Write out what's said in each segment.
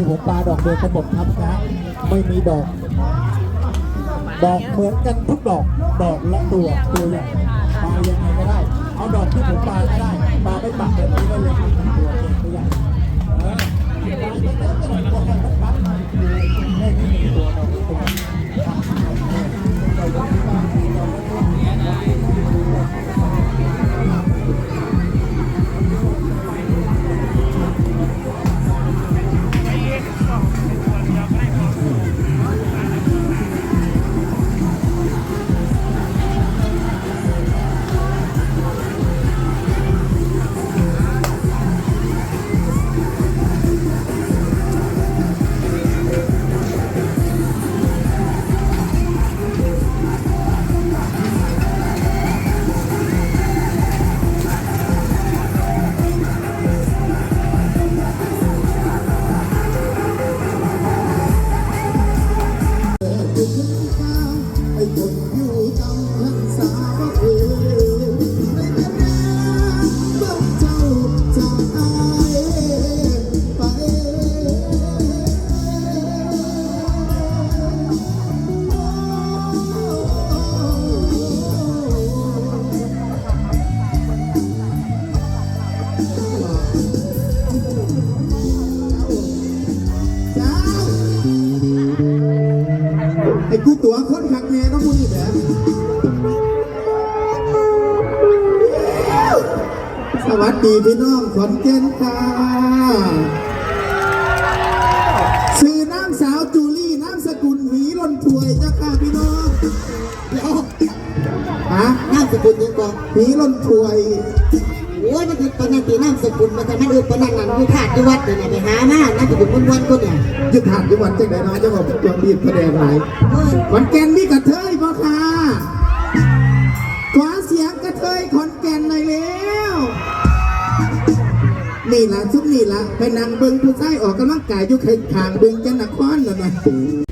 ที่ผมปลาดอกเดียวกันหมดครับนะไม่มีดอก ดอกเหมือนกันทุกดอก ดอกละตัวตัวใหญ่ปลายังไงก็ได้ เอาดอกที่ผมปลาก็ได้ปลาไม่ปักแบบนี้ก็เลยตัวเก่งตัวใหญ่ สวัสดีพี่น้องขอนแก่นค่ะชื่อน้ำสาวจูลี่น้ำสกุลหวีล้นถวยจ้าค่ะพี่น้องเดี๋ยวฮะนามสกุลยังก่อนหวีล้นถวยโอ้ยมันคือปนันตีนามสกุลมันจะมันอือปนันนั่นอยู่ถาดที่วัดเนี่ยไปหามานามสกุลมันวันก็เนี่ยยึดถาดจังหวัดจังไหนน้อยจะบอกจวงรีบแสดงไรเฮ้ยขอนแก่นมีกระเทย นี่ละชุดนี่ละไปนั่งเบิ้งผู้ชายออกกำลังกายอยู่ข้างๆเบิ้งจันนครน่นนะ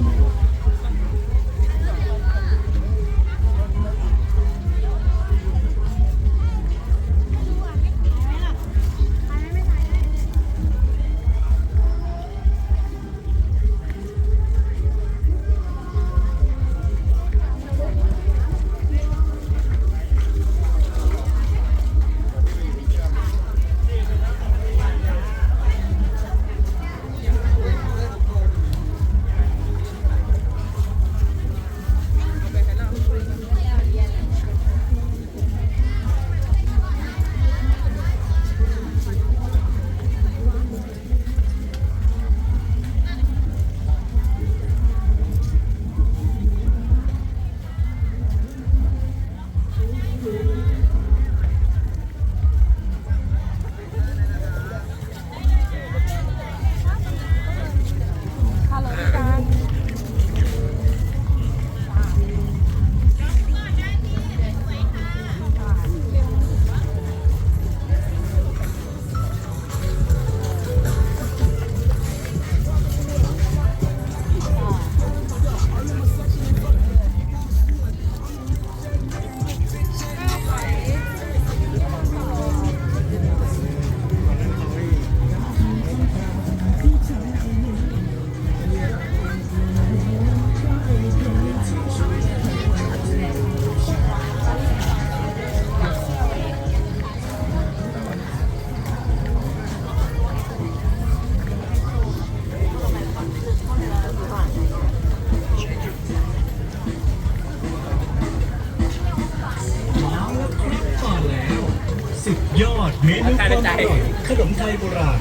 สุดยอดเมนูความอร่อยขนมไทยโบราณ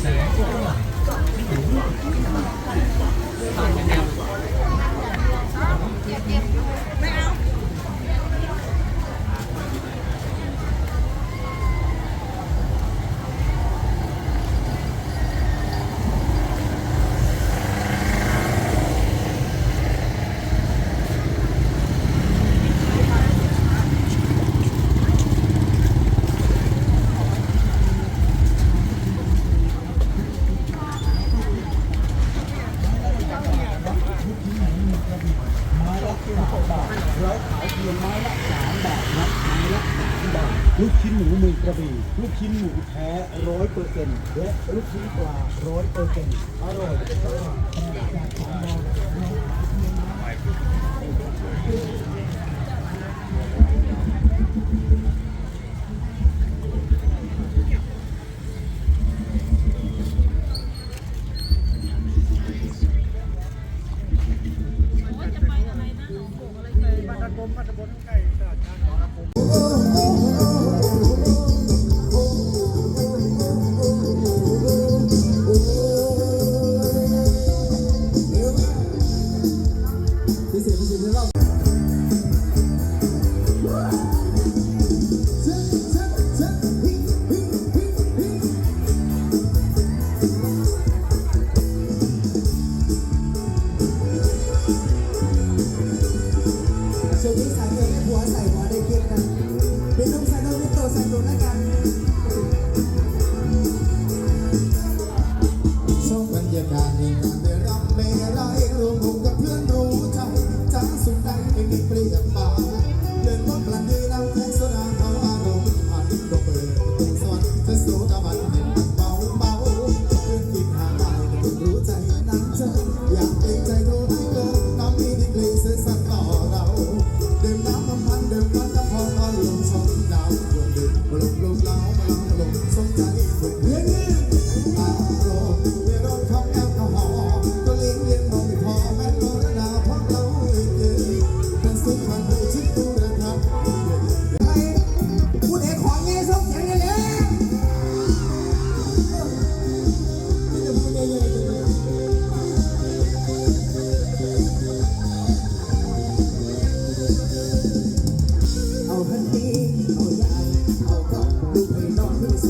แสงอร่อย ชิ้นหมูแท้ร้อยเปอร์เซ็นต์และลูกชิ้นปลาร้อยเปอร์เซ็นต์อร่อยสาดจากของเรา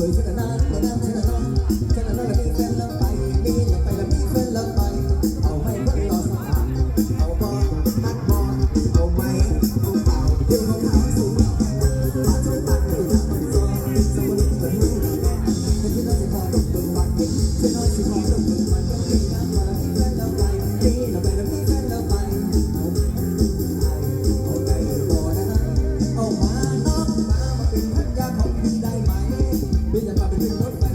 วยขนาดนั้น What's